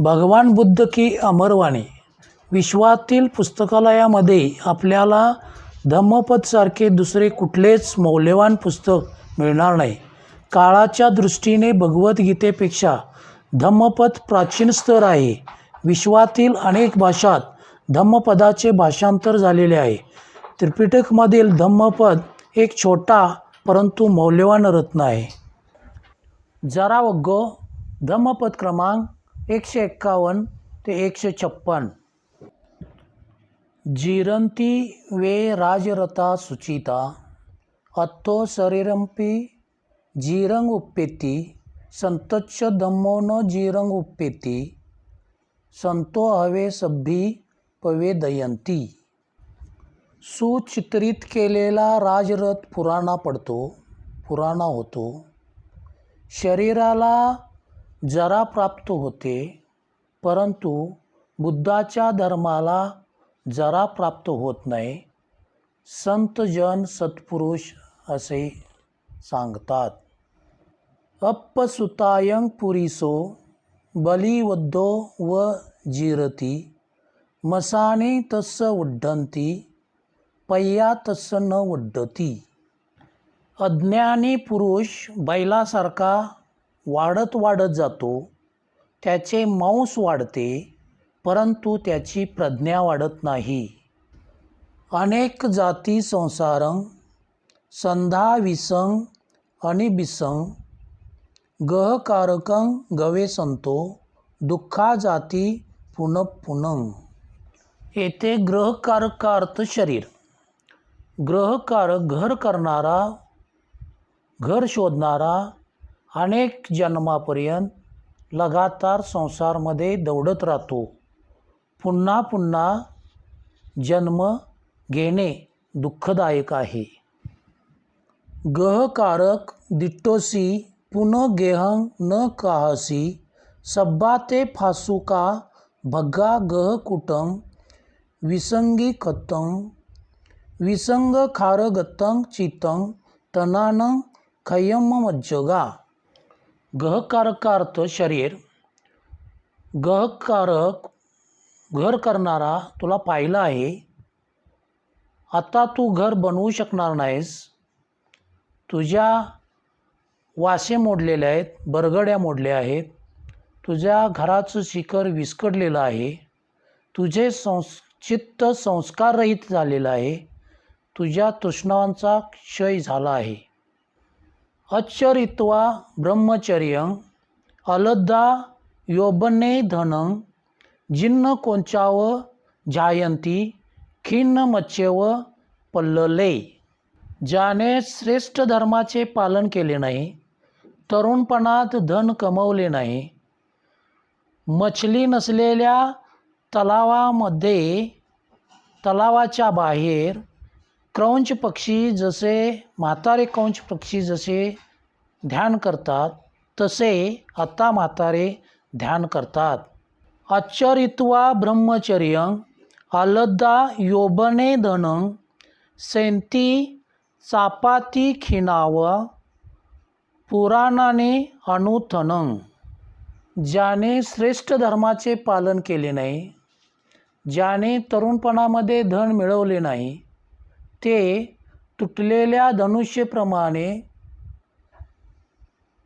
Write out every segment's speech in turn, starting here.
भगवान बुद्ध की अमरवाणी. विश्वातील पुस्तकालयामध्ये आपल्याला धम्मपदसारखे दुसरे कुठलेच मौल्यवान पुस्तक मिळणार नाही. काळाच्या दृष्टीने भगवद्गीतेपेक्षा धम्मपद प्राचीन स्तर आहे. विश्वातील अनेक भाषात धम्मपदाचे भाषांतर झालेले आहे. त्रिपिटकमधील धम्मपद एक छोटा परंतु मौल्यवान रत्न आहे. जरा वग्गो धम्मपद क्रमांक एकशे एक्कावन्न ते एकशे छप्पन. जिरंती वे राजरथा सुचिता अत्तो शरीरंपी जीरंग उपेती संतच्च धम्मो न जीरंग उपेती संतो हवे सभ्भी पवेदयंती सुचित्रित केलेला राजरथ पुराणा पडतो पुराणा होतो. शरीराला जरा प्राप्त होते परंतु बुद्धाच्या धर्माला जरा प्राप्त होत नाही संतजन सत्पुरुष असे सांगतात. अप्पसुतायंग पुरीसो बलिवद्धो व जिरती मसाने तस्स उड्डंती पय्या तस्स न उड्डती. अज्ञानी पुरुष बैलासारखा वाढत वाढत जातो त्याचे मांस वाढते परंतु त्याची प्रज्ञा वाढत नाही. अनेक जाती संसारं संधा विसंग आणि बिसंग गहकारकं गवे संतो दुःखा जाती पुन पुनंग. येथे ग्रहकारका अर्थ शरीर ग्रहकारक घर करणारा घर शोधणारा अनेक जन्मापर्यंत लगातार संसारमध्ये दौडत राहतो. पुन्हा पुन्हा जन्म घेणे दुःखदायक आहे. गहकारक दिट्टोसी पुनः गेहं न काहसी सब्बा ते फासुका भग्गा गह कुटं विसंगी खतं विसंग खारगतं चितं तनानं खयम मज्जगा. गहकारक का अर्थ शरीर गहकारक घर करणारा तुला पाहिला आहे. आता तू घर बनवू शकणार नाहीस. तुझ्या वासे मोडलेले आहेत बरगड्या मोडल्या आहेत. तुझ्या घराचं शिखर विस्कडलेलं आहे. तुझे संस चित्त संस्काररहित झालेलं आहे. तुझ्या तृष्णांचा क्षय झाला आहे. अच्छरित्वा ब्रह्मचर्य अलद्दा योबने धनं जिन्न कोंचाव जायंती खिन्न मच्छेव पल्लले ज्याने श्रेष्ठ धर्माचे पालन केले नाही तरुणपणात धन कमवले नाही मछली नसलेल्या तलावामध्ये तलावाच्या बाहेर क्रौंच पक्षी जसे म्हातारे क्रौंच पक्षी जसे ध्यान करतात तसे आता म्हातारे ध्यान करतात. आश्चरित्वा ब्रह्मचर्य अलद्दा योबने धनं सेंती चापाती खिणाव पुराणाने अनुथनं ज्याने श्रेष्ठ धर्माचे पालन केले नाही ज्याने तरुणपणामध्ये धन मिळवले नाही ते तुटलेल्या धनुष्यप्रमाणे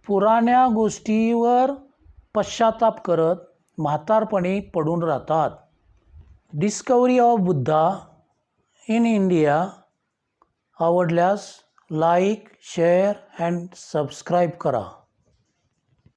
पुराण्या गोष्टीवर पश्चाताप करत म्हातारपणी पडून राहतात. Discovery of Buddha in India आवडल्यास लाईक शेअर अँड सबस्क्राईब करा.